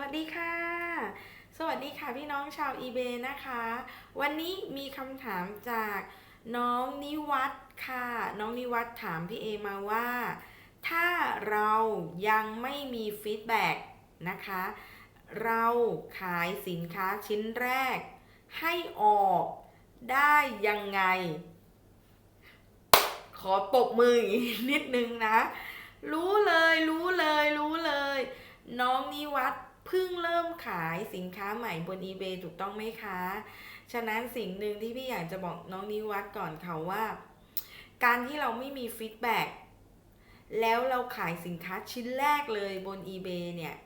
วัสดีค่ะ สวัสดีค่ะพี่น้องชาว eBay นะคะ วันนี้มีคำถามจากน้องนิวัฒค่ะ น้องนิวัฒถามพี่เอมาว่า ถ้าเรายังไม่มีฟีดแบ็กนะคะ เราขายสินค้าชิ้นแรก ให้ออกได้ยังไง ขอปรบมืออีกนิดนึงนะ รู้เลยรู้เลย น้องนิวัฒน์ เพิ่งเริ่มขายสินค้าใหม่บน eBay ถูกต้องไหมคะ ฉะนั้นสิ่งหนึ่งที่พี่อยากจะบอกน้องนิวัฒน์ก่อนค่ะว่า การที่เราไม่มีฟีดแบ็กแล้วเราขายสินค้าชิ้นแรกเลยบน eBay เนี่ย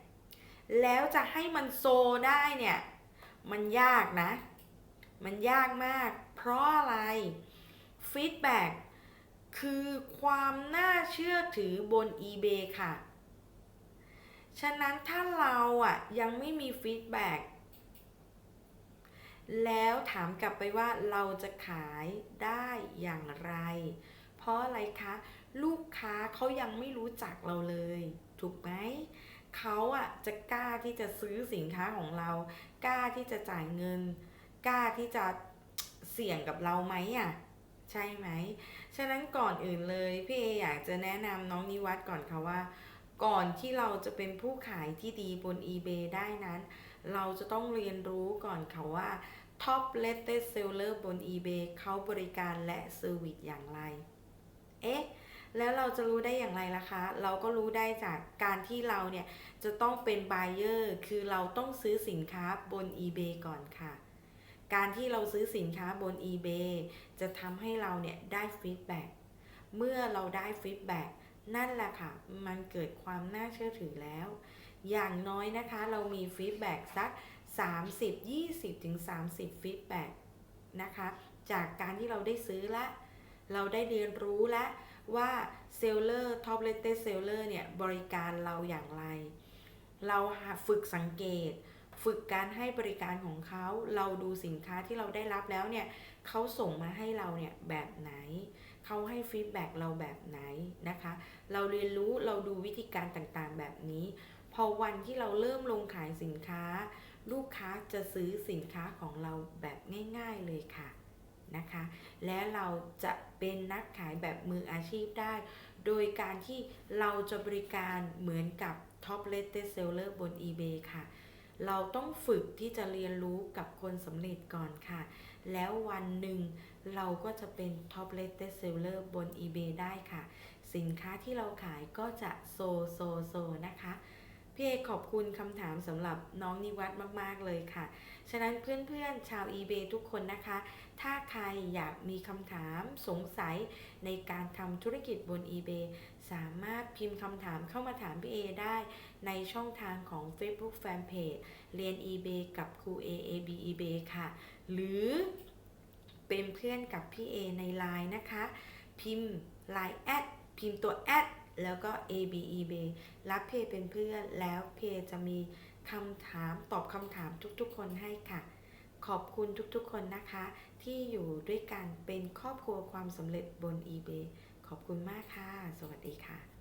แล้วจะให้มันโซได้เนี่ย มันยากนะ มันยากมาก เพราะอะไรฟีดแบ็กคือความน่าเชื่อถือบน eBay ค่ะ ฉะนั้นถ้าเราอะยังไม่มีฟีดแบ็กแล้วถามกลับไปว่าเราจะขายได้อย่างไร เพราะอะไรคะ ลูกค้าเขายังไม่รู้จักเราเลย ถูกไหมเขาอะจะกล้าที่จะซื้อสินค้าของเรา กล้าที่จะจ่ายเงิน กล้าที่จะเสี่ยงกับเราไหมอะใช่ไหม ฉะนั้นก่อนอื่นเลยพี่เออยากจะแนะนำน้องนิวัฒน์ก่อนค่ะว่า ก่อนที่เราจะเป็นผู้ขายที่ดีบน eBay ได้นั้น เราจะต้องเรียนรู้ก่อนค่ะว่า Top Rated Seller บน eBay เขาบริการและเซอร์วิสอย่างไร เอ๊ะ แล้วเราจะรู้ได้อย่างไรล่ะคะ เราก็รู้ได้จากการที่เราเนี่ย จะต้องเป็น buyer คือเราต้องซื้อสินค้าบน eBay ก่อนค่ะ การที่เราซื้อสินค้าบน eBay จะทำให้เราเนี่ยได้ฟีดแบ็กเมื่อเราได้ฟีดแบ็ก นั่นแหละค่ะ มันเกิดความน่าเชื่อถือแล้ว อย่างน้อยนะคะเรามีฟีดแบ็กสัก 30 20ถึง30ฟีดแบ็กนะคะ จากการที่เราได้ซื้อและ เราได้เรียนรู้และว่าเซลเลอร์ท็อปเลตเตเซลเลอร์เนี่ย บริการเราอย่างไร เราฝึกสังเกต ฝึกการให้บริการของเขา เราดูสินค้าที่เราได้รับแล้วเนี่ยเขาส่งมาให้เราเนี่ยแบบไหน เขาให้ฟีดแบ็กเราแบบไหนนะคะ เราเรียนรู้เราดูวิธีการต่างๆแบบนี้ พอวันที่เราเริ่มลงขายสินค้า ลูกค้าจะซื้อสินค้าของเราแบบง่าย ๆเลยค่ะนะคะ และเราจะเป็นนักขายแบบมืออาชีพได้ โดยการที่เราจะบริการเหมือนกับ Top Rated Seller บน eBay ค่ะ เราต้องฝึกที่จะเรียนรู้กับคนสำเร็จก่อนค่ะ แล้ววันหนึ่งเราก็จะเป็น Top Rated Seller บน eBay ได้ค่ะ สินค้าที่เราขายก็จะโซโซโซนะคะ พี่เอขอบคุณคำถามสำหรับน้องนิวัฒน์มาก ๆ เลยค่ะ ฉะนั้นเพื่อนๆชาว eBay ทุกคนนะคะ ถ้าใครอยากมีคำถามสงสัยในการทำธุรกิจบน eBay สามารถพิมพ์คำถามเข้ามาถามพี่เอได้ในช่องทางของ Facebook Fanpage เรียน eBay กับครู AAB eBay ค่ะ หรือเป็นเพื่อนกับพี่เอใน Line นะคะ พิมพ์ Line แอดพิมพ์ตัวแอด แล้วก็ AB eBay รับเพเป็นเพื่อน แล้วเพจะมีคำถามตอบคำถามทุกๆ คนให้ค่ะ ขอบคุณทุกๆ คนนะคะ ที่อยู่ด้วยกันเป็นครอบครัวความสำเร็จบน eBay ขอบคุณมากค่ะ สวัสดีค่ะ